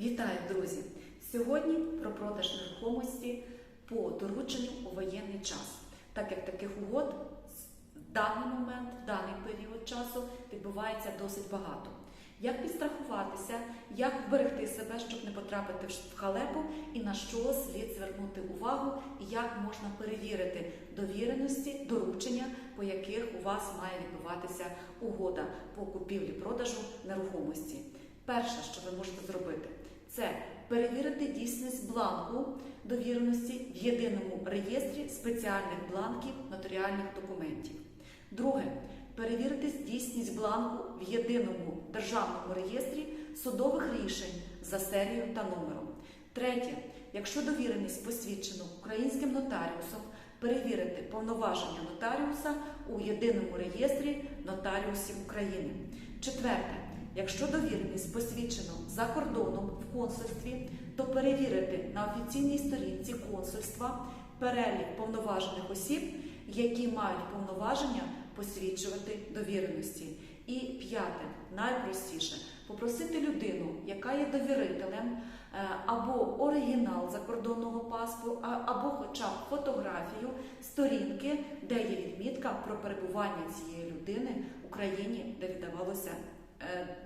Вітаю, друзі! Сьогодні про продаж нерухомості по дорученню у воєнний час, так як таких угод в даний момент, в даний період часу відбувається досить багато. Як підстрахуватися, як вберегти себе, щоб не потрапити в халепу, і на що слід звернути увагу, і як можна перевірити довіреності, доручення, по яких у вас має відбуватися угода по купівлі-продажу нерухомості. Перше, що ви можете зробити, це перевірити дійсність бланку довіреності в єдиному реєстрі спеціальних бланків нотаріальних документів. Друге перевірити дійсність бланку в єдиному державному реєстрі судових рішень за серією та номером. Третє, якщо довіреність посвідчена українським нотаріусом, перевірити повноваження нотаріуса у єдиному реєстрі нотаріусів України. Четверте, якщо довіреність посвідчена за кордоном в консульстві, то перевірити на офіційній сторінці консульства перелік повноважених осіб, які мають повноваження посвідчувати довіреності. І п'яте, найпростіше, попросити людину, яка є довірителем, е, або оригінал закордонного паспорту, або хоча б фотографію сторінки, де є відмітка про перебування цієї людини в Україні, де віддавалося,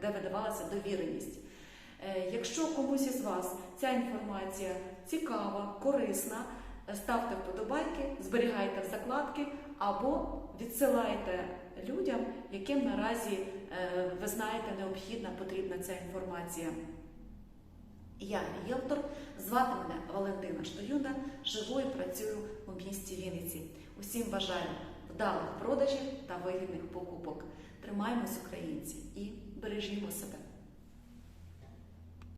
де видавалася довіреність. Е, Якщо комусь із вас ця інформація цікава, корисна, ставте вподобайки, зберігайте в закладки або відсилайте людям, яким наразі е, ви знаєте необхідна потрібна ця інформація. Я ріелтор, звати мене Валентина Штоюна, живу і працюю у місті Вінниці. Усім бажаю вдалих продажів та вигідних покупок. Тримаємось, українці, energia emocional.